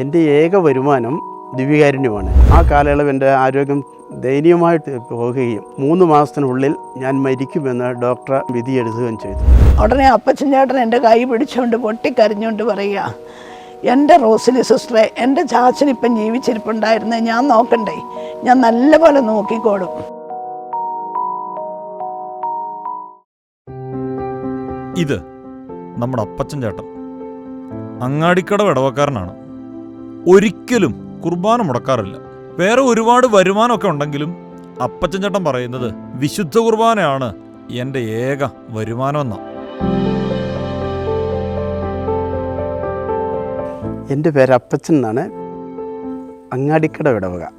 എന്റെ ഏക വരുമാനം ദിവ്യകാരുണ്യമാണ് ആ കാലയളവ് എന്റെ ആരോഗ്യം ദയനീയമായിട്ട് പോകുകയും മൂന്ന് മാസത്തിനുള്ളിൽ ഞാൻ മരിക്കുമെന്ന് ഡോക്ടർ വിധിയെടുക്കുകയും ചെയ്തു. ഉടനെ അപ്പച്ചൻ ചേട്ടൻ എന്റെ കൈ പിടിച്ചുകൊണ്ട് പൊട്ടിക്കരഞ്ഞുകൊണ്ട് പറയുക എന്റെ റോസിലി സിസ്റ്ററെ എന്റെ ചാച്ചൻ ഇപ്പം ജീവിച്ചിരിപ്പുണ്ടായിരുന്നു ഞാൻ നോക്കണ്ടേ ഞാൻ നല്ലപോലെ നോക്കിക്കോളും. ഇത് നമ്മുടെ അപ്പച്ചൻ ചേട്ടൻ അങ്ങാടിക്കട ഇടവക്കാരനാണ്. ഒരിക്കലും കുർബാന മുടക്കാറില്ല. വേറെ ഒരുപാട് വരുമാനമൊക്കെ ഉണ്ടെങ്കിലും അപ്പച്ചൻ ചേട്ടൻ പറയുന്നത് വിശുദ്ധ കുർബാനയാണ് എന്റെ ഏക വരുമാനമെന്ന. എന്റെ പേര് അപ്പച്ചൻ എന്നാണ്. അങ്ങാടിക്കട വിടവുക.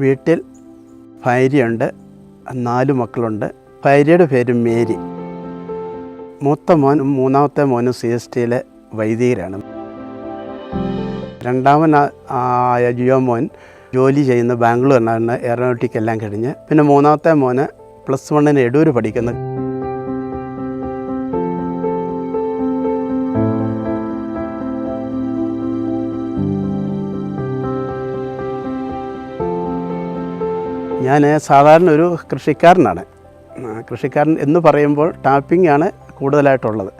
വീട്ടിൽ ഭാര്യയുണ്ട് നാല് മക്കളുണ്ട്. ഭാര്യയുടെ പേര് മേരി. മൂത്ത മോൻ മൂന്നാമത്തെ മോനും സി എസ് ടിയിലെ വൈദികരാണ്. രണ്ടാമൻ ആയ ജിയോ മോൻ ജോലി ചെയ്യുന്ന ബാംഗ്ലൂരിനാണ് എയറോനോട്ടിക് എല്ലാം കഴിഞ്ഞ്. പിന്നെ മൂന്നാമത്തെ മോന് പ്ലസ് വണ്ണിന് എടൂര് പഠിക്കുന്നു. ഞാൻ സാധാരണ ഒരു കൃഷിക്കാരനാണ്. കൃഷിക്കാരൻ എന്ന് പറയുമ്പോൾ ടാപ്പിംഗ് ആണ് കൂടുതലായിട്ടുള്ളത്.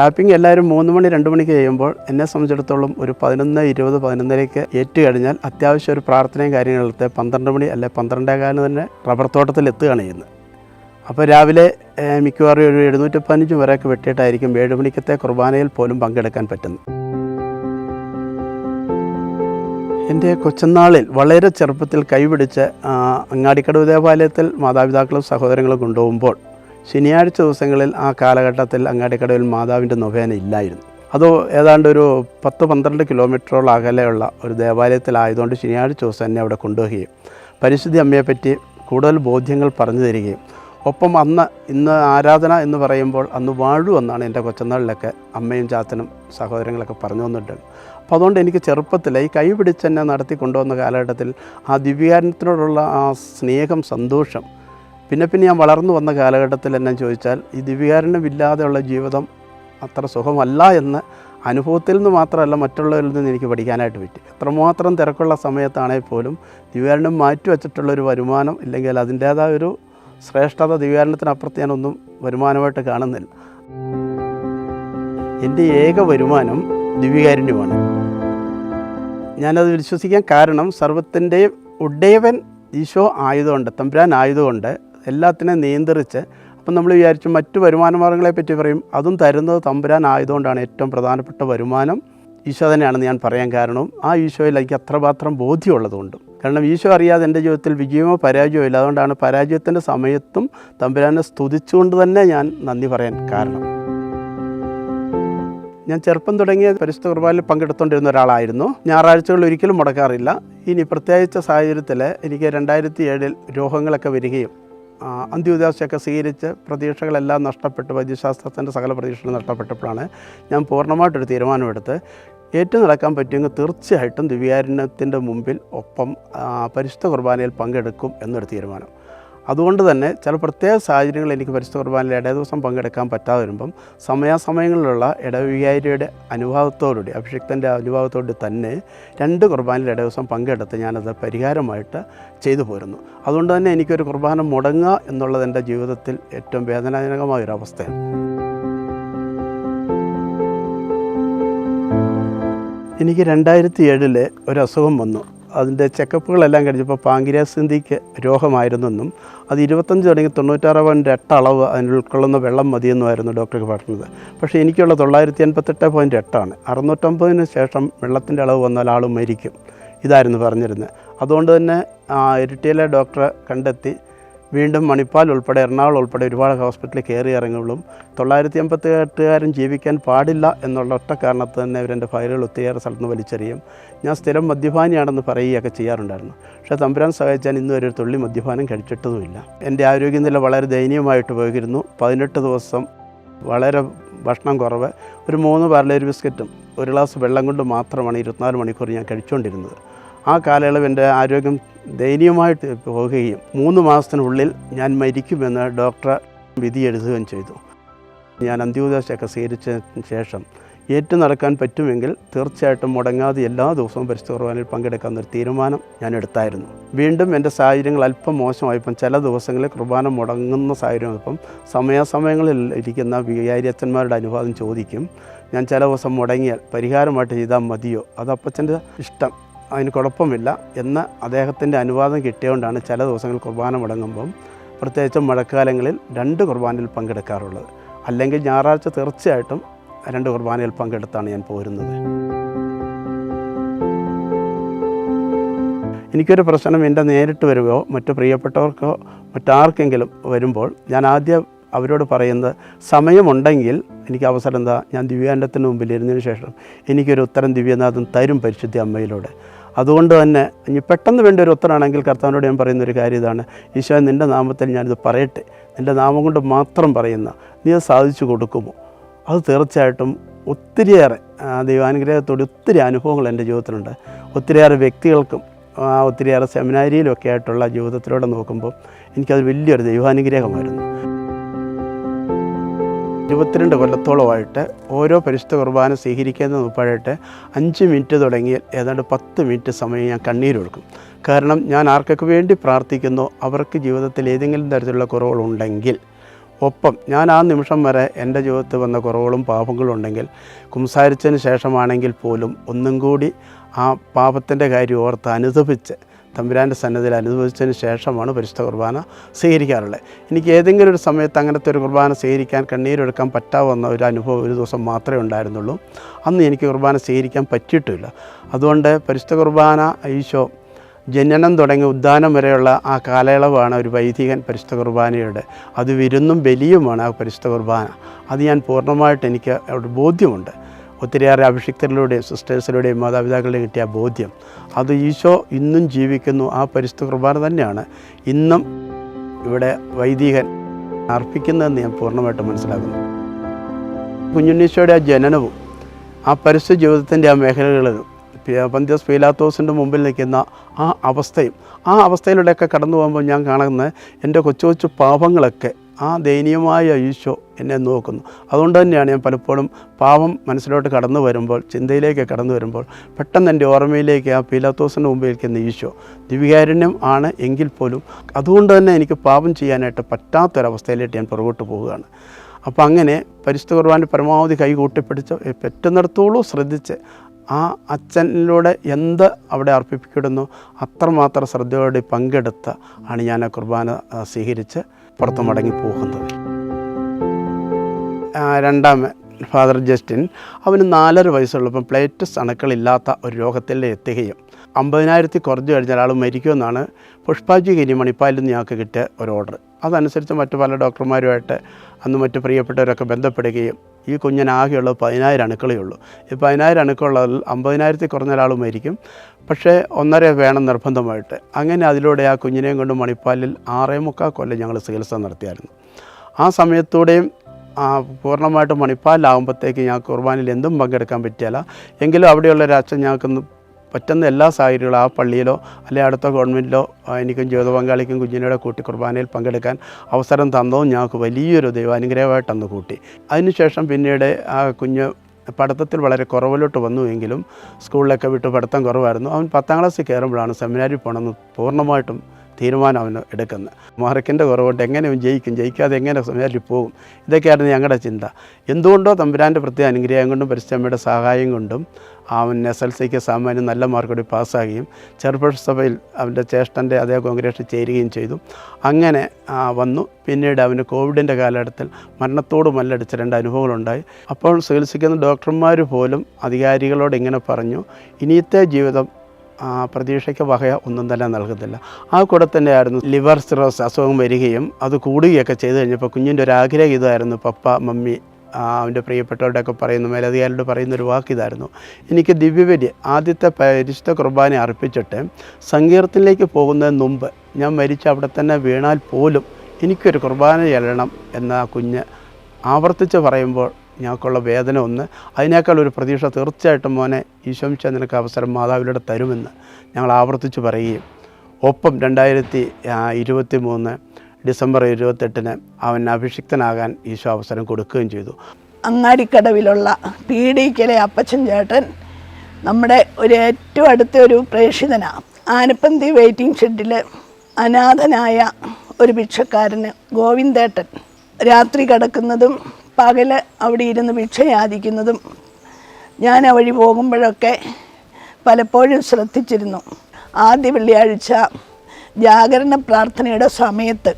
ടാപ്പിംഗ് എല്ലാവരും മൂന്ന് മണി രണ്ട് മണിക്ക് ചെയ്യുമ്പോൾ എന്നെ സംബന്ധിച്ചിടത്തോളം ഒരു പതിനൊന്ന് ഇരുപത് പതിനൊന്നരയ്ക്ക് ഏറ്റു കഴിഞ്ഞാൽ അത്യാവശ്യം ഒരു പ്രാർത്ഥനയും കാര്യങ്ങളെടുത്ത് പന്ത്രണ്ട് മണി അല്ലെ പന്ത്രണ്ടേകാലം തന്നെ റബ്ബർ തോട്ടത്തിൽ എത്തുകയാണ് ചെയ്യുന്നത്. അപ്പോൾ രാവിലെ മിക്കവാറും ഒരു എഴുന്നൂറ്റി പതിനഞ്ച് വരെയൊക്കെ വെട്ടിയിട്ടായിരിക്കും ഏഴ് മണിക്കത്തെ കുർബാനയിൽ പോലും പങ്കെടുക്കാൻ പറ്റുന്നത്. എന്റെ കൊച്ചുനാളിൽ വളരെ ചെറുപ്പത്തിൽ കൈപിടിച്ച് അങ്ങാടിക്കടവ് ദേവാലയത്തിൽ മാതാപിതാക്കളും സഹോദരങ്ങളും കൊണ്ടുപോകുമ്പോൾ ശനിയാഴ്ച ദിവസങ്ങളിൽ ആ കാലഘട്ടത്തിൽ അങ്ങാടിക്കടവിൽ മാതാവിന്റെ നൊവേന ഇല്ലായിരുന്നു. അതോ ഏതാണ്ട് ഒരു പത്ത് പന്ത്രണ്ട് കിലോമീറ്ററോളം അകലെയുള്ള ഒരു ദേവാലയത്തിലായതുകൊണ്ട് ശനിയാഴ്ച ദിവസം എന്നെ അവിടെ കൊണ്ടുപോവുകയും പരിശുദ്ധി അമ്മയെപ്പറ്റി കൂടുതൽ ബോധ്യങ്ങൾ പറഞ്ഞു തരികയും ഒപ്പം അന്ന് ഇന്ന് ആരാധന എന്ന് പറയുമ്പോൾ അന്ന് വാഴു എന്നാണ് എന്റെ കൊച്ചുനാളിലൊക്കെ അമ്മയും ചാത്തനും സഹോദരങ്ങളൊക്കെ പറഞ്ഞു തന്നിട്ടുണ്ട് അപ്പോൾ അതുകൊണ്ട് എനിക്ക് ചെറുപ്പത്തിൽ ഈ കൈ പിടിച്ച് എന്നെ നടത്തി കൊണ്ടുവന്ന കാലഘട്ടത്തിൽ ആ ദിവ്യകാരണത്തിനോടുള്ള ആ സ്നേഹം സന്തോഷം പിന്നെ പിന്നെ ഞാൻ വളർന്നു വന്ന കാലഘട്ടത്തിൽ എന്നെ ചോദിച്ചാൽ ഈ ദിവ്യകാരണമില്ലാതെയുള്ള ജീവിതം അത്ര സുഖമല്ല എന്ന് അനുഭവത്തിൽ നിന്ന് മാത്രമല്ല മറ്റുള്ളവരിൽ നിന്ന് എനിക്ക് പഠിക്കാനായിട്ട് പറ്റി. എത്രമാത്രം തിരക്കുള്ള സമയത്താണെങ്കിൽ പോലും ദിവ്യാരണം മാറ്റി വച്ചിട്ടുള്ള ഒരു വരുമാനം ഇല്ലെങ്കിൽ അതിന്റേതായ ഒരു ശ്രേഷ്ഠത ദിവ്യാരണത്തിനപ്പുറത്ത് ഞാനൊന്നും വരുമാനമായിട്ട് കാണുന്നില്ല. എന്റെ ഏക വരുമാനം ദിവ്യകാരുണ്യമാണ് ഞാനത് വിശ്വസിക്കാൻ കാരണം സർവത്തിന്റെയും ഉടയവൻ ഈശോ ആയതുകൊണ്ട് തമ്പുരാൻ ആയതുകൊണ്ട് എല്ലാത്തിനെയും നിയന്ത്രിച്ച് അപ്പം നമ്മൾ വിചാരിച്ചു മറ്റു വരുമാന മാർഗങ്ങളെ പറ്റി പറയും. അതും തരുന്നത് തമ്പുരാൻ ആയതുകൊണ്ടാണ് ഏറ്റവും പ്രധാനപ്പെട്ട വരുമാനം. ഈശോ തന്നെയാണെന്ന് ഞാൻ പറയാൻ കാരണവും ആ ഈശോയിൽ എനിക്ക് അത്രമാത്രം ബോധ്യമുള്ളതുകൊണ്ടും. കാരണം ഈശോ അറിയാതെ എന്റെ ജീവിതത്തിൽ വിജയമോ പരാജയമോ ഇല്ല. അതുകൊണ്ടാണ് പരാജയത്തിന്റെ സമയത്തും തമ്പുരാനെ സ്തുതിച്ചുകൊണ്ട് തന്നെ ഞാൻ നന്ദി പറയാൻ കാരണം. ഞാൻ ചെറുപ്പം തുടങ്ങിയ പരിശുദ്ധ കുർബാനിൽ പങ്കെടുത്തുകൊണ്ടിരുന്ന ഒരാളായിരുന്നു. ഞായറാഴ്ചകളിൽ ഒരിക്കലും മുടക്കാറില്ല. ഇനി പ്രത്യേകിച്ച സാഹചര്യത്തിൽ എനിക്ക് രണ്ടായിരത്തി ഏഴിൽ രോഗങ്ങളൊക്കെ വരികയും അന്ത്യോദാശയൊക്കെ സ്വീകരിച്ച് പ്രതീക്ഷകളെല്ലാം നഷ്ടപ്പെട്ട്. വൈദ്യശാസ്ത്രത്തിന്റെ സകല പ്രതീക്ഷകളും നഷ്ടപ്പെട്ടപ്പോഴാണ് ഞാൻ പൂർണമായിട്ടൊരു തീരുമാനമെടുത്ത് ഏറ്റു നടക്കാൻ പറ്റുമെങ്കിൽ തീർച്ചയായിട്ടും ദിവ്യാരണ്യത്തിന്റെ മുമ്പിൽ ഒപ്പം പരിശുദ്ധ കുർബാനയിൽ പങ്കെടുക്കും എന്നൊരു തീരുമാനം. അതുകൊണ്ട് തന്നെ ചില പ്രത്യേക സാഹചര്യങ്ങളിൽ എനിക്ക് പരിശുദ്ധ കുർബാനയിൽ ഇടേ ദിവസം പങ്കെടുക്കാൻ പറ്റാതെ വരുമ്പം സമയാസമയങ്ങളിലുള്ള ഇടവികാരിയുടെ അനുഭാവത്തോടുകൂടി അഭിഷിക്തന്റെ അനുഭവത്തോട് തന്നെ രണ്ട് കുർബാനയിൽ ഇടേ ദിവസം പങ്കെടുത്ത് ഞാനത് പരിഹാരമായിട്ട് ചെയ്തു പോരുന്നു. അതുകൊണ്ട് തന്നെ എനിക്കൊരു കുർബാന മുടങ്ങുക എന്നുള്ളത് എന്റെ ജീവിതത്തിൽ ഏറ്റവും വേദനാജനകമായ ഒരു അവസ്ഥയാണ്. എനിക്ക് രണ്ടായിരത്തി ഏഴിലെ ഒരു അസുഖം വന്നു. അതിന്റെ ചെക്കപ്പുകളെല്ലാം കഴിഞ്ഞപ്പോൾ പാങ്കിരാസിന്തിക്ക് രോഗമായിരുന്നെന്നും അത് ഇരുപത്തഞ്ച് തുടങ്ങി തൊണ്ണൂറ്റാറ് പോയിന്റ് എട്ട് അളവ് അതിന് ഉൾക്കൊള്ളുന്ന വെള്ളം മതിയെന്നുമായിരുന്നു ഡോക്ടർക്ക് പറഞ്ഞത്. പക്ഷേ എനിക്കുള്ള തൊള്ളായിരത്തി എൺപത്തെട്ട് പോയിന്റ് എട്ടാണ് അറുന്നൂറ്റമ്പതിന് ശേഷം വെള്ളത്തിന്റെ അളവ് വന്നാൽ ആൾ മരിക്കും. ഇതായിരുന്നു പറഞ്ഞിരുന്നത്. അതുകൊണ്ട് തന്നെ ഇരിട്ടിയിലെ ഡോക്ടറെ കണ്ടെത്തി വീണ്ടും മണിപ്പാൽ ഉൾപ്പെടെ എറണാകുളം ഉൾപ്പെടെ ഒരുപാട് ഹോസ്പിറ്റലിൽ കയറി ഇറങ്ങുമ്പോഴും തൊള്ളായിരത്തി എൺപത്തി എട്ടുകാരൻ ജീവിക്കാൻ പാടില്ല എന്നുള്ള ഒറ്റ കാരണത്ത് തന്നെ ഇവരെന്റെ ഫയലുകൾ ഒത്തിരിയേറെ സ്ഥലത്ത് നിന്ന് വലിച്ചെറിയും. ഞാൻ സ്ഥിരം മദ്യപാനിയാണെന്ന് പറയുകയൊക്കെ ചെയ്യാറുണ്ടായിരുന്നു. പക്ഷേ തമ്പുരാൻ സഹായിച്ചാൽ ഇന്നും ഒരു തുള്ളി മദ്യപാനം കഴിച്ചിട്ടതുമില്ല. എന്റെ ആരോഗ്യനില വളരെ ദയനീയമായിട്ട് പോയിരുന്നു. പതിനെട്ട് ദിവസം വളരെ ഭക്ഷണം കുറവ്. ഒരു മൂന്ന് പാർലേരി ബിസ്ക്കറ്റും ഒരു ഗ്ലാസ് വെള്ളം കൊണ്ട് മാത്രമാണ് ഇരുപത്തിനാല് മണിക്കൂർ ഞാൻ കഴിച്ചുകൊണ്ടിരുന്നത്. ആ കാലയളവ് എന്റെ ആരോഗ്യം ദയനീയമായിട്ട് പോകുകയും മൂന്ന് മാസത്തിനുള്ളിൽ ഞാൻ മരിക്കുമെന്ന് ഡോക്ടർ വിധിയെഴുതുകയും ചെയ്തു. ഞാൻ അന്ത്യോദശയൊക്കെ സ്വീകരിച്ചതിന് ശേഷം ഏറ്റു നടക്കാൻ പറ്റുമെങ്കിൽ തീർച്ചയായിട്ടും മുടങ്ങാതെ എല്ലാ ദിവസവും പരിശുദ്ധ കുർബാനയിൽ പങ്കെടുക്കാൻ ഒരു തീരുമാനം ഞാൻ എടുത്തായിരുന്നു. വീണ്ടും എന്റെ സാഹചര്യങ്ങൾ അല്പം മോശമായപ്പം ചില ദിവസങ്ങളിൽ കുർബാന മുടങ്ങുന്ന സാഹചര്യം ഇപ്പം സമയാസമയങ്ങളിൽ ഇരിക്കുന്ന വികാരിയച്ഛന്മാരുടെ അനുവാദം ചോദിക്കും. ഞാൻ ചില ദിവസം മുടങ്ങിയാൽ പരിഹാരമായിട്ട് ചെയ്താൽ മതിയോ? അത് അപ്പച്ചന്റെ ഇഷ്ടം. അതിന് കുഴപ്പമില്ല എന്ന് അദ്ദേഹത്തിന്റെ അനുവാദം കിട്ടിയതുകൊണ്ടാണ് ചില ദിവസങ്ങൾ കുർബാന മുടങ്ങുമ്പം പ്രത്യേകിച്ച് മഴക്കാലങ്ങളിൽ രണ്ട് കുർബാനയിൽ പങ്കെടുക്കാറുള്ളത്. അല്ലെങ്കിൽ ഞായറാഴ്ച തീർച്ചയായിട്ടും രണ്ട് കുർബാനയിൽ പങ്കെടുത്താണ് ഞാൻ പോരുന്നത്. എനിക്കൊരു പ്രശ്നം എന്റെ നേരിട്ട് വരുമോ മറ്റു പ്രിയപ്പെട്ടവർക്കോ മറ്റാർക്കെങ്കിലും വരുമ്പോൾ ഞാൻ ആദ്യം അവരോട് പറയുന്നത് സമയമുണ്ടെങ്കിൽ എനിക്ക് അവസരം എന്താ? ഞാൻ ദിവ്യാനന്ദത്തിന് മുമ്പിൽ ഇരുന്നതിന് ശേഷം എനിക്കൊരു ഉത്തരം ദിവ്യനാഥൻ തരും പരിശുദ്ധി അമ്മയിലൂടെ. അതുകൊണ്ട് തന്നെ ഇനി പെട്ടെന്ന് വേണ്ട ഒരു ഉത്തരമാണെങ്കിൽ കർത്താവിനോട് ഞാൻ പറയുന്ന ഒരു കാര്യം ഇതാണ്. ഈശോ നിന്റെ നാമത്തിൽ ഞാനിത് പറയട്ടെ. നിന്റെ നാമം കൊണ്ട് മാത്രം പറയുന്ന നീ അത് സാധിച്ചു കൊടുക്കുമോ? അത് തീർച്ചയായിട്ടും ഒത്തിരിയേറെ ദൈവാനുഗ്രഹത്തോടെ ഒത്തിരി അനുഭവങ്ങൾ എന്റെ ജീവിതത്തിലുണ്ട്. ഒത്തിരിയേറെ വ്യക്തികൾക്കും ഒത്തിരിയേറെ സെമിനാരിയിലൊക്കെ ആയിട്ടുള്ള ജീവിതത്തിലൂടെ നോക്കുമ്പോൾ എനിക്കത് വലിയൊരു ദൈവാനുഗ്രഹമായിരുന്നു. ഇരുപത്തിരണ്ട് കൊല്ലത്തോളമായിട്ട് ഓരോ പരിശുദ്ധ കുർബാന സ്വീകരിക്കുന്ന മുപ്പായിട്ട് അഞ്ച് മിനിറ്റ് തുടങ്ങി ഏതാണ്ട് പത്ത് മിനിറ്റ് സമയം ഞാൻ കണ്ണീരൊഴുക്കും കാരണം ഞാൻ ആർക്കൊക്കെ വേണ്ടി പ്രാർത്ഥിക്കുന്നു അവർക്ക് ജീവിതത്തിൽ ഏതെങ്കിലും തരത്തിലുള്ള കുറവുകളുണ്ടെങ്കിൽ ഒപ്പം ഞാൻ ആ നിമിഷം വരെ എന്റെ ജീവിതത്തിൽ വന്ന കുറവുകളും പാപങ്ങളും ഉണ്ടെങ്കിൽ കുംസാരിച്ചതിന് ശേഷമാണെങ്കിൽ പോലും ഒന്നും കൂടി ആ പാപത്തിന്റെ കാര്യം ഓർത്ത് അനുദപിച്ച് തമ്പുരാന്റെ സന്നദ്ധയിൽ അനുഭവിച്ചതിന് ശേഷമാണ് പരിശുദ്ധ കുർബാന സ്വീകരിക്കാറുള്ളത്. എനിക്ക് ഏതെങ്കിലും ഒരു സമയത്ത് അങ്ങനത്തെ ഒരു കുർബാന സ്വീകരിക്കാൻ കണ്ണീരെടുക്കാൻ പറ്റാവുന്ന ഒരു അനുഭവം ഒരു ദിവസം മാത്രമേ ഉണ്ടായിരുന്നുള്ളൂ. അന്ന് എനിക്ക് കുർബാന സ്വീകരിക്കാൻ പറ്റിയിട്ടില്ല. അതുകൊണ്ട് പരിശുദ്ധ കുർബാന ഈശോ ജനനം തുടങ്ങി ഉദ്ധാനം വരെയുള്ള ആ കാലയളവാണ് ഒരു വൈദികൻ പരിശുദ്ധ കുർബാനയുടെ. അത് വിരുന്നും ബലിയുമാണ് ആ പരിശുദ്ധ കുർബാന. അത് ഞാൻ പൂർണമായിട്ട് എനിക്ക് ബോധ്യമുണ്ട്. ഒത്തിരിയേറെ അഭിഷിക്തരിലൂടെയും സിസ്റ്റേഴ്സിലൂടെയും മാതാപിതാക്കളുടെയും കിട്ടിയ ബോധ്യം. അത് ഈശോ ഇന്നും ജീവിക്കുന്നു. ആ പരിശുദ്ധ കുർബാന തന്നെയാണ് ഇന്നും ഇവിടെ വൈദികൻ അർപ്പിക്കുന്നതെന്ന് ഞാൻ പൂർണമായിട്ട് മനസ്സിലാക്കുന്നു. കുഞ്ഞുണ്ണീശോയുടെ ആ ജനനവും ആ പരിശുദ്ധ ജീവിതത്തിന്റെ ആ മേഖലകളിലും പന്തിയോസ് പീലാത്തോസിന്റെ മുമ്പിൽ നിൽക്കുന്ന ആ അവസ്ഥയും ആ അവസ്ഥയിലൂടെയൊക്കെ കടന്നു പോകുമ്പോൾ ഞാൻ കാണുന്ന എന്റെ കൊച്ചു കൊച്ചു പാപങ്ങളൊക്കെ ആ ദയനീയമായ ഈശോ എന്നെ നോക്കുന്നു. അതുകൊണ്ട് തന്നെയാണ് ഞാൻ പലപ്പോഴും പാവം മനസ്സിലോട്ട് കടന്നു വരുമ്പോൾ ചിന്തയിലേക്ക് കടന്നു വരുമ്പോൾ പെട്ടെന്ന് എന്റെ ഓർമ്മയിലേക്ക് ആ പീലാത്തോസിന്റെ മുമ്പിൽ നിൽക്കുന്ന ഈശോ ദിവികാരുണ്യം ആണ് എങ്കിൽ പോലും അതുകൊണ്ട് തന്നെ എനിക്ക് പാപം ചെയ്യാനായിട്ട് പറ്റാത്തൊരവസ്ഥയിലേക്ക് ഞാൻ പുറകോട്ട് പോവുകയാണ്. അപ്പോൾ അങ്ങനെ പരിശുദ്ധ കുർബാന്റെ പരമാവധി കൈ കൂട്ടിപ്പിടിച്ച് പറ്റുന്നിടത്തോളം ശ്രദ്ധിച്ച് ആ അച്ഛനിലൂടെ എന്ത് അവിടെ അർപ്പിക്കപ്പെടുന്നു അത്രമാത്രം ശ്രദ്ധയോടെ പങ്കെടുത്ത ആണ് ഞാൻ ആ കുർബാന സ്വീകരിച്ച് പുറത്ത് മടങ്ങി പോകുന്നത്. രണ്ടാം ഫാദർ ജസ്റ്റിൻ അവന് നാലര വയസ്സുള്ളപ്പം പ്ലേറ്റസ് അണുക്കളില്ലാത്ത ഒരു രോഗത്തിൽ എത്തുകയും അമ്പതിനായിരത്തി കുറഞ്ഞു കഴിഞ്ഞാൽ ആൾ മരിക്കുമെന്നാണ് പുഷ്പാജി ഗിരി മണിപ്പാലിൽ നിന്ന് ഞങ്ങൾക്ക് കിട്ടിയ ഒരു ഓർഡർ. അതനുസരിച്ച് മറ്റു പല ഡോക്ടർമാരുമായിട്ട് അന്ന് മറ്റു പ്രിയപ്പെട്ടവരൊക്കെ ബന്ധപ്പെടുകയും ഈ കുഞ്ഞനാകെയുള്ള പതിനായിരം അണുക്കളേ ഉള്ളൂ. ഈ പതിനായിരം അണുക്കളുള്ളതിൽ അമ്പതിനായിരത്തിൽ കുറഞ്ഞ ഒരാൾ മരിക്കും. പക്ഷേ ഒന്നര വേണം നിർബന്ധമായിട്ട്. അങ്ങനെ അതിലൂടെ ആ കുഞ്ഞിനെയും കൊണ്ട് മണിപ്പാലിൽ ആറേ മുക്കാൽ കൊല്ലം ഞങ്ങൾ ചികിത്സ നടത്തിയായിരുന്നു. ആ സമയത്തൂടെയും പൂർണമായിട്ട് മണിപ്പാലിലാകുമ്പോഴത്തേക്ക് ഞങ്ങൾക്ക് കുർബാനയിൽ എന്തും പങ്കെടുക്കാൻ പറ്റിയല്ല. എങ്കിലും അവിടെയുള്ള ഒരു അച്ഛൻ ഞങ്ങൾക്കൊന്ന് പറ്റുന്ന എല്ലാ സാഹചര്യങ്ങളും ആ പള്ളിയിലോ അല്ലെങ്കിൽ അടുത്ത ഗവൺമെന്റിലോ എനിക്കും ജീവിത പങ്കാളിക്കും കുഞ്ഞിനോടെ കൂട്ടി കുർബാനയിൽ പങ്കെടുക്കാൻ അവസരം തന്നതും ഞങ്ങൾക്ക് വലിയൊരു ദൈവാനുഗ്രഹമായിട്ട് അന്ന് കൂട്ടി. അതിനുശേഷം പിന്നീട് ആ കുഞ്ഞ് പഠിത്തത്തിൽ വളരെ കുറവിലോട്ട് വന്നുവെങ്കിലും സ്കൂളിലൊക്കെ വിട്ട് പഠിത്തം കുറവായിരുന്നു. അവൻ പത്താം ക്ലാസ്സിൽ കയറുമ്പോഴാണ് സെമിനാരിൽ പോകണമെന്ന് പൂർണമായിട്ടും തീരുമാനം അവന് എടുക്കുന്നത്. മാർക്കിന്റെ കുറവുകൊണ്ട് എങ്ങനെ ജയിക്കും ജയിക്കാതെ എങ്ങനെ സമയത്തിൽ പോകും ഇതൊക്കെയായിരുന്നു ഞങ്ങളുടെ ചിന്ത. എന്തുകൊണ്ടോ തമ്പുരാന്റെ പ്രത്യേക അനുഗ്രഹം കൊണ്ടും പരിശ്രമയുടെ സഹായം കൊണ്ടും അവൻ എസ് എൽ സിക്ക് സാമാന്യം നല്ല മാർക്കോടെ പാസ്സാകുകയും ചെറുപ്പസഭയിൽ അവന്റെ ചേഷ്ടന്റെ അതേ കോൺഗ്രസിൽ ചേരുകയും ചെയ്തു. അങ്ങനെ വന്നു. പിന്നീട് അവന് കോവിഡിന്റെ കാലഘട്ടത്തിൽ മരണത്തോട് മല്ലടിച്ച രണ്ട് അനുഭവങ്ങളുണ്ടായി. അപ്പോൾ ചികിത്സിക്കുന്ന ഡോക്ടർമാർ പോലും അധികാരികളോട് ഇങ്ങനെ പറഞ്ഞു ഇനിയത്തെ ജീവിതം പ്രതീക്ഷയ്ക്ക് വക ഒന്നും തന്നെ നൽകുന്നില്ല. ആ കൂടെ തന്നെയായിരുന്നു ലിവർ സിറോസ് അസുഖം വരികയും അത് കൂടുകയൊക്കെ ചെയ്തു കഴിഞ്ഞപ്പോൾ കുഞ്ഞിന്റെ ഒരു ആഗ്രഹം ഇതായിരുന്നു. പപ്പ മമ്മി അവന്റെ പ്രിയപ്പെട്ടവരുടെയൊക്കെ പറയുന്ന മേലധികാരിയോട് പറയുന്ന ഒരു വാക്ക് ഇതായിരുന്നു. എനിക്ക് ദിവ്യബലി ആദ്യത്തെ പരിശുദ്ധ കുർബാന അർപ്പിച്ചിട്ട് സങ്കീർത്തനിലേക്ക് പോകുന്നതിന് മുമ്പ് ഞാൻ മരിച്ച അവിടെ തന്നെ വീണാൽ പോലും എനിക്കൊരു കുർബാന ചെല്ലണം എന്ന കുഞ്ഞ് ആവർത്തിച്ച് പറയുമ്പോൾ ഞങ്ങൾക്കുള്ള വേദന ഒന്ന്. അതിനേക്കാൾ ഒരു പ്രതീക്ഷ തീർച്ചയായിട്ടും മോനെ ഈശോമിച്ച നിനക്ക് അവസരം മാതാവിലൂടെ തരുമെന്ന് ഞങ്ങൾ ആവർത്തിച്ച് പറയുകയും ഒപ്പം രണ്ടായിരത്തി ഇരുപത്തി മൂന്ന് ഡിസംബർ ഇരുപത്തെട്ടിന് അവൻ അഭിഷിക്തനാകാൻ ഈശോ അവസരം കൊടുക്കുകയും ചെയ്തു. അങ്ങാടിക്കടവിലുള്ള പീഡിക്കലെ അപ്പച്ചൻ ചേട്ടൻ നമ്മുടെ ഒരു ഏറ്റവും അടുത്ത ഒരു പ്രേക്ഷിതനാണ് ആനപ്പന്തി വെയിറ്റിംഗ് ഷെഡിൽ അനാഥനായ ഒരു ഭിക്ഷക്കാരന് ഗോവിന്ദേട്ടൻ രാത്രി കിടക്കുന്നതും പകൽ അവിടെ ഇരുന്ന് ഭിക്ഷ യാചിക്കുന്നതും ഞാൻ വഴി പോകുമ്പോഴൊക്കെ പലപ്പോഴും ശ്രദ്ധിച്ചിരുന്നു. ആദ്യ വെള്ളിയാഴ്ച ജാഗരണ പ്രാർത്ഥനയുടെ സമയത്ത്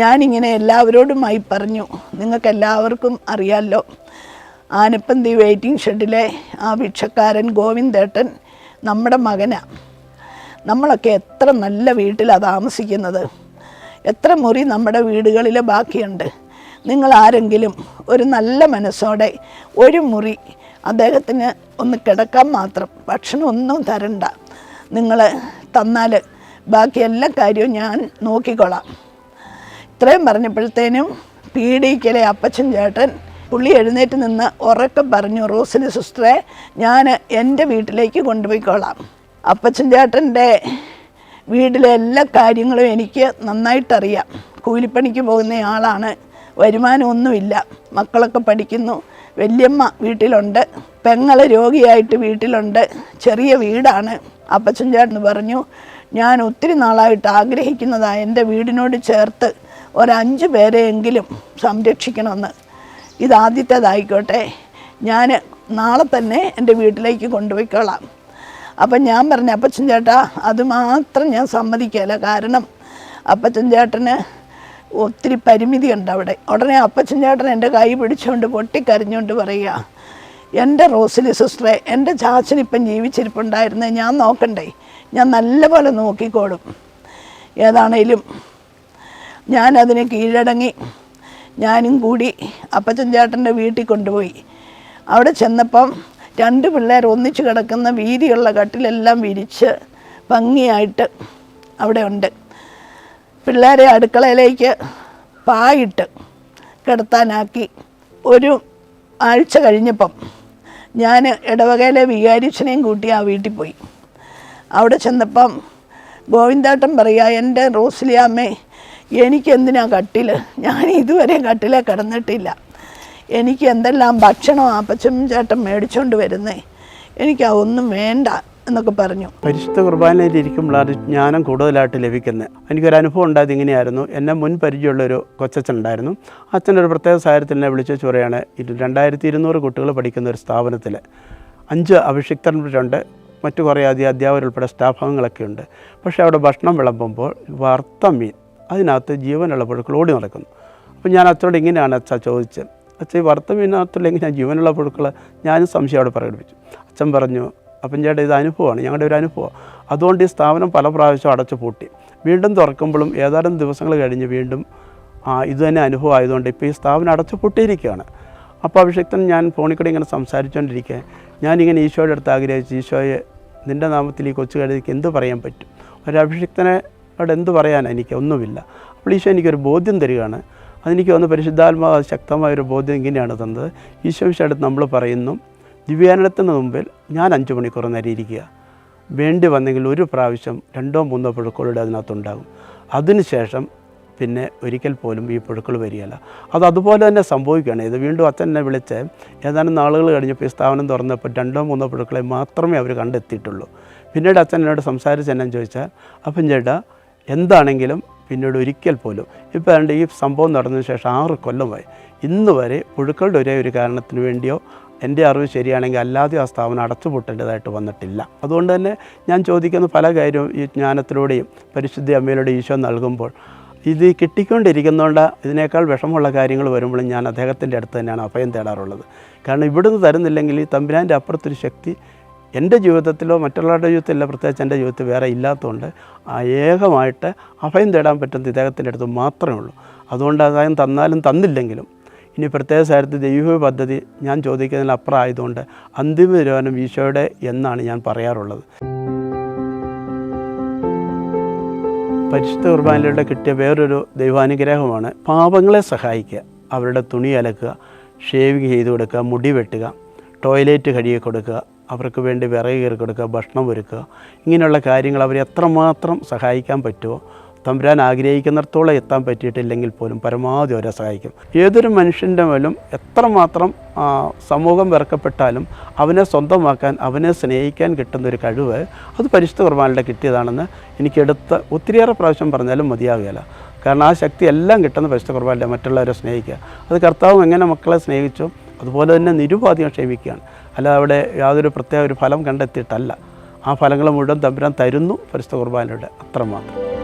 ഞാനിങ്ങനെ എല്ലാവരോടുമായി പറഞ്ഞു നിങ്ങൾക്ക് എല്ലാവർക്കും അറിയാമല്ലോ ആനപ്പന്തി വെയിറ്റിംഗ് ഷെഡിലെ ആ ഭിക്ഷക്കാരൻ ഗോവിന്ദേട്ടൻ നമ്മുടെ മകനാണ് നമ്മളൊക്കെ എത്ര നല്ല വീട്ടിലാണ് താമസിക്കുന്നത്. എത്ര മുറി നമ്മുടെ വീടുകളിൽ ബാക്കിയുണ്ട്. നിങ്ങൾ ആരെങ്കിലും ഒരു നല്ല മനസ്സോടെ ഒരു മുറി അദ്ദേഹത്തിന് ഒന്ന് കിടക്കാൻ മാത്രം ഭക്ഷണം ഒന്നും തരണ്ട. നിങ്ങൾ തന്നാൽ ബാക്കി എല്ലാ കാര്യവും ഞാൻ നോക്കിക്കൊള്ളാം. ഇത്രയും പറഞ്ഞപ്പോഴത്തേനും പീഡിക്കലെ അപ്പച്ചൻ ചേട്ടൻ പുള്ളി എഴുന്നേറ്റ് നിന്ന് ഉറക്കെ പറഞ്ഞു റോസിന് സിസ്റ്ററെ ഞാൻ എന്റെ വീട്ടിലേക്ക് കൊണ്ടുപോയിക്കോളാം അപ്പച്ചൻ ചേട്ടന്റെ വീട്ടിലെ എല്ലാ കാര്യങ്ങളും എനിക്ക് നന്നായിട്ടറിയാം. കൂലിപ്പണിക്ക് പോകുന്ന ആളാണ്. വരുമാനമൊന്നുമില്ല. മക്കളൊക്കെ പഠിക്കുന്നു. വല്യമ്മ വീട്ടിലുണ്ട്. പെങ്ങൾ രോഗിയായിട്ട് വീട്ടിലുണ്ട്. ചെറിയ വീടാണ്. അപ്പച്ചൻ ചേട്ടൻ പറഞ്ഞു ഞാൻ ഒത്തിരി നാളായിട്ട് ആഗ്രഹിക്കുന്നതാണ് എന്റെ വീടിനോട് ചേർത്ത് ഒരഞ്ച് പേരെയെങ്കിലും സംരക്ഷിക്കണമെന്ന്. ഇതാദ്യത്തേതായിക്കോട്ടെ ഞാൻ നാളെ തന്നെ എന്റെ വീട്ടിലേക്ക് കൊണ്ടുപോയിക്കോളാം. അപ്പം ഞാൻ പറഞ്ഞു അപ്പച്ചൻ ചേട്ടാ അതുമാത്രം ഞാൻ സമ്മതിക്കല കാരണം അപ്പച്ചൻ ചേട്ടന് ഒത്തിരി പരിമിതിയുണ്ട് അവിടെ. ഉടനെ അപ്പച്ചൻ ചേട്ടൻ എന്റെ കൈ പിടിച്ചുകൊണ്ട് പൊട്ടിക്കരഞ്ഞുകൊണ്ട് പറയുക എന്റെ റോസിലി സിസ്റ്ററെ എന്റെ ചാച്ചനിപ്പം ജീവിച്ചിരിപ്പുണ്ടായിരുന്നേ ഞാൻ നോക്കണ്ടേ? ഞാൻ നല്ലപോലെ നോക്കിക്കോളും. ഏതാണേലും ഞാനതിന് കീഴടങ്ങി ഞാനും കൂടി അപ്പച്ചൻ ചേട്ടന്റെ വീട്ടിൽ കൊണ്ടുപോയി. അവിടെ ചെന്നപ്പം രണ്ട് പിള്ളേർ ഒന്നിച്ചു കിടക്കുന്ന വീതിയുള്ള കട്ടിലെല്ലാം വിരിച്ച് ഭംഗിയായിട്ട് അവിടെ ഉണ്ട്. പിള്ളേരെ അടുക്കളയിലേക്ക് പായിട്ട് കിടത്താനാക്കി ഒരു ആഴ്ച കഴിഞ്ഞപ്പം ഞാൻ ഇടവകയിലെ വികാരിച്ചനെയും കൂട്ടി ആ വീട്ടിൽ പോയി. അവിടെ ചെന്നപ്പം ഗോവിന്ദേട്ടൻ പറയുക എന്റെ റോസ്ലിയാമ്മേ എനിക്ക് എന്തിനാ കട്ടിൽ? ഞാൻ ഇതുവരെ കട്ടിലെ കിടന്നിട്ടില്ല. എനിക്ക് എന്തെല്ലാം ഭക്ഷണം അപ്പച്ചൻ ചേട്ടൻ മേടിച്ചുകൊണ്ട് വരുന്നേ? എനിക്ക് അതൊന്നും വേണ്ട. എന്നൊക്കെ പറഞ്ഞു. പരിശുദ്ധ കുർബാനയിൽ ഇരിക്കുമ്പോഴാണ് ജ്ഞാനം കൂടുതലായിട്ട് ലഭിക്കുന്നത്. എനിക്കൊരു അനുഭവം ഉണ്ടായത് ഇങ്ങനെയായിരുന്നു. എന്നെ മുൻ പരിചയമുള്ളൊരു കൊച്ചച്ഛൻ ഉണ്ടായിരുന്നു. അച്ഛന്റെ ഒരു പ്രത്യേക സാഹചര്യത്തിൽ എന്നെ വിളിച്ച ചോറയാണ് രണ്ടായിരത്തി ഇരുന്നൂറ് കുട്ടികൾ പഠിക്കുന്ന ഒരു സ്ഥാപനത്തിൽ അഞ്ച് അഭിഷിക്തരുണ്ട്. മറ്റു കുറേ അധികം അധ്യാപകരുൾപ്പെടെ സ്റ്റാഫ് അംഗങ്ങളൊക്കെ ഉണ്ട്. പക്ഷേ അവിടെ ഭക്ഷണം വിളമ്പുമ്പോൾ വറുത്ത മീൻ അതിനകത്ത് ജീവനുള്ള പുഴുക്കൾ ഓടി നടക്കുന്നു. അപ്പോൾ ഞാൻ അച്ഛനോട് ഇങ്ങനെയാണ് അച്ഛ ചോദിച്ചത്. അച്ഛൻ ഈ വറുത്ത മീനകത്തുള്ള എങ്ങനെയാണ് ജീവനുള്ള പുഴുക്കൾ ഞാനും സംശയം അവിടെ പ്രകടിപ്പിച്ചു. അച്ഛൻ പറഞ്ഞു അപ്പം ചേട്ടാ ഇത് അനുഭവമാണ് ഞങ്ങളുടെ ഒരു അനുഭവം. അതുകൊണ്ട് ഈ സ്ഥാപനം പല പ്രാവശ്യം അടച്ചു പൂട്ടി. വീണ്ടും തുറക്കുമ്പോഴും ഏതാനും ദിവസങ്ങൾ കഴിഞ്ഞ് വീണ്ടും ആ, ഇത് തന്നെ അനുഭവം ആയതുകൊണ്ട് ഇപ്പോൾ ഈ സ്ഥാപനം അടച്ചു പൂട്ടിയിരിക്കുകയാണ്. അപ്പോൾ അഭിഷക്തൻ ഞാൻ ഫോണിൽ കൂടെ ഇങ്ങനെ സംസാരിച്ചുകൊണ്ടിരിക്കെ ഞാനിങ്ങനെ ഈശോയുടെ അടുത്ത് ആഗ്രഹിച്ച് ഈശോയെ നിന്റെ നാമത്തിൽ ഈ കൊച്ചു കഴുതിക്ക് എന്ത് പറയാൻ പറ്റും? ഒരു അഭിഷിക്തനെ അവിടെ എന്ത് പറയാനാണ് എനിക്ക്? ഒന്നുമില്ല. അപ്പോൾ ഈശോ എനിക്കൊരു ബോധ്യം തരികയാണ്. അതെനിക്ക് ഒന്ന് പരിശുദ്ധാത്മാവ് ശക്തമായൊരു ബോധ്യം ഇങ്ങനെയാണ് തന്നത്. ഈശോ വിഷയടുത്ത് നമ്മൾ പറയുന്നു ദിവ്യാനത്തിന് മുമ്പിൽ ഞാൻ അഞ്ച് മണിക്കൂർ നേരം ഇരിക്കുക വേണ്ടി വന്നെങ്കിൽ ഒരു പ്രാവശ്യം രണ്ടോ മൂന്നോ പുഴുക്കളുടെ അതിനകത്തുണ്ടാകും. അതിനുശേഷം പിന്നെ ഒരിക്കൽ പോലും ഈ പുഴുക്കൾ വരികയില്ല. അത് അതുപോലെ തന്നെ സംഭവിക്കുകയാണ്. ഇത് വീണ്ടും അച്ഛൻ എന്നെ വിളിച്ച് ഏതാനും നാളുകൾ കഴിഞ്ഞപ്പോൾ ഈ സ്ഥാപനം തുറന്നപ്പോൾ രണ്ടോ മൂന്നോ പുഴുക്കളെ മാത്രമേ അവർ കണ്ടെത്തിയിട്ടുള്ളൂ. പിന്നീട് അച്ഛൻ എന്നോട് സംസാരിച്ച് എന്നെ ചോദിച്ചാൽ അപ്പം ചേട്ടാ എന്താണെങ്കിലും പിന്നീട് ഒരിക്കൽ പോലും. ഇപ്പോൾ ഏതാണ്ട് ഈ സംഭവം നടന്നതിന് ശേഷം ആറ് കൊല്ലമായി. ഇന്ന് വരെ പുഴുക്കളുടെ ഒരേ ഒരു കാരണത്തിന് വേണ്ടിയോ എന്റെ അറിവ് ശരിയാണെങ്കിൽ അല്ലാതെ ആ സ്ഥാപനം അടച്ചുപൂട്ടേണ്ടതായിട്ട് വന്നിട്ടില്ല. അതുകൊണ്ട് തന്നെ ഞാൻ ചോദിക്കുന്ന പല കാര്യവും ഈ ജ്ഞാനത്തിലൂടെയും പരിശുദ്ധി അമ്മയിലൂടെ ഈശോ നൽകുമ്പോൾ ഇത് കിട്ടിക്കൊണ്ടിരിക്കുന്നതുകൊണ്ട് ഇതിനേക്കാൾ വിഷമമുള്ള കാര്യങ്ങൾ വരുമ്പോഴും ഞാൻ അദ്ദേഹത്തിന്റെ അടുത്ത് തന്നെയാണ് അഭയം തേടാറുള്ളത്. കാരണം ഇവിടുന്ന് തരുന്നില്ലെങ്കിൽ ഈ തമ്പുരാന്റെ അപ്പുറത്തൊരു ശക്തി എന്റെ ജീവിതത്തിലോ മറ്റുള്ളവരുടെ ജീവിതത്തിലോ പ്രത്യേകിച്ച് എന്റെ ജീവിതത്തിൽ വേറെ ഇല്ലാത്തതുകൊണ്ട് ഏകമായിട്ട് അഭയം തേടാൻ പറ്റുന്നത് ഇദ്ദേഹത്തിന്റെ അടുത്ത് മാത്രമേ ഉള്ളൂ. അതുകൊണ്ട് അദ്ദേഹം തന്നാലും തന്നില്ലെങ്കിലും ഇനി പ്രത്യേക സാരത്തിൽ ദൈവ പദ്ധതി ഞാൻ ചോദിക്കുന്നതിനപ്പുറം ആയതുകൊണ്ട് അന്തിമ തീരുമാനം ഈശോയുടെ എന്നാണ് ഞാൻ പറയാറുള്ളത്. പരിശുദ്ധ കുർബാനയിലൂടെ കിട്ടിയ വേറൊരു ദൈവാനുഗ്രഹമാണ് പാപങ്ങളെ സഹായിക്കുക അവരുടെ തുണി അലക്കുക ഷേവിങ് ചെയ്ത് കൊടുക്കുക മുടി വെട്ടുക ടോയ്ലറ്റ് കഴുകി കൊടുക്കുക അവർക്ക് വേണ്ടി വിറക് കയറി കൊടുക്കുക ഭക്ഷണം ഒരുക്കുക ഇങ്ങനെയുള്ള കാര്യങ്ങൾ അവരെ എത്രമാത്രം സഹായിക്കാൻ പറ്റുമോ തമ്പുരാൻ ആഗ്രഹിക്കുന്നിടത്തോളം എത്താൻ പറ്റിയിട്ടില്ലെങ്കിൽ പോലും പരമാവധി അവരെ സഹായിക്കും. ഏതൊരു മനുഷ്യന്റെ മേലും എത്രമാത്രം സമൂഹം വിറക്കപ്പെട്ടാലും അവനെ സ്വന്തമാക്കാൻ അവനെ സ്നേഹിക്കാൻ കിട്ടുന്ന ഒരു കഴിവ് അത് പരിശുദ്ധ കുർബാനയുടെ കിട്ടിയതാണെന്ന് എനിക്കെടുത്ത് ഒത്തിരിയേറെ പ്രാവശ്യം പറഞ്ഞാലും മതിയാവുകയില്ല കാരണം ആ ശക്തി എല്ലാം കിട്ടുന്ന പരിശുദ്ധ കുർബാനയുടെ മറ്റുള്ളവരെ സ്നേഹിക്കുക. അത് കർത്താവും എങ്ങനെ മക്കളെ സ്നേഹിച്ചു അതുപോലെ തന്നെ നിരുപാധികം ക്ഷമിക്കുകയാണ്. അല്ലാതെ അവിടെ യാതൊരു പ്രത്യേക ഒരു ഫലം കണ്ടെത്തിയിട്ടല്ല. ആ ഫലങ്ങൾ മുഴുവൻ തമ്പുരാൻ തരുന്നു പരിശുദ്ധ കുർബാനയുടെ അത്രമാത്രം.